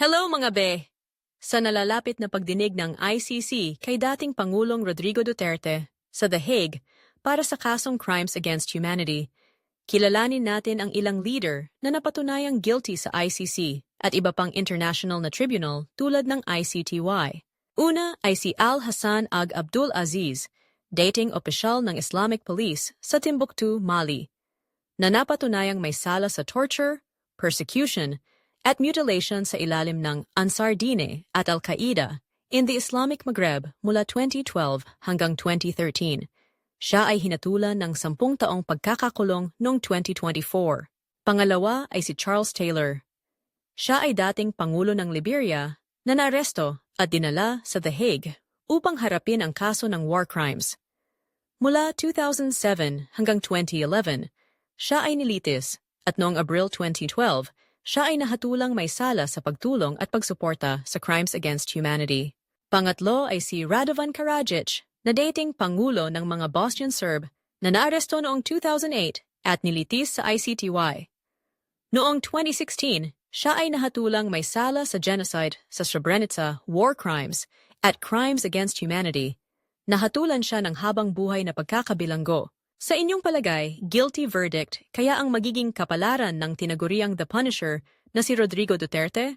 Hello mga be! Sa nalalapit na pagdinig ng ICC kay dating Pangulong Rodrigo Duterte sa The Hague para sa kasong Crimes Against Humanity, kilalanin natin ang ilang leader na napatunayang guilty sa ICC at iba pang international na tribunal tulad ng ICTY. Una ay si Al Hassan Ag Abdul Aziz, dating opisyal ng Islamic Police sa Timbuktu, Mali, na napatunayang may sala sa torture, persecution, at mutilation sa ilalim ng Ansar Dine at Al-Qaeda in the Islamic Maghreb mula 2012 hanggang 2013. Siya ay hinatulan ng sampung taong pagkakakulong noong 2024. Pangalawa ay si Charles Taylor. Siya ay dating Pangulo ng Liberia na naaresto at dinala sa The Hague upang harapin ang kaso ng war crimes. Mula 2007 hanggang 2011, siya ay nilitis at noong Abril 2012, siya ay nahatulang may sala sa pagtulong at pagsuporta sa crimes against humanity. Pangatlo ay si Radovan Karadzic, na dating pangulo ng mga Bosnian Serb na naaresto noong 2008 at nilitis sa ICTY. Noong 2016, siya ay nahatulang may sala sa genocide sa Srebrenica war crimes at crimes against humanity. Nahatulan siya ng habang buhay na pagkakabilanggo. Sa inyong palagay, guilty verdict kaya ang magiging kapalaran ng tinaguriang The Punisher na si Rodrigo Duterte?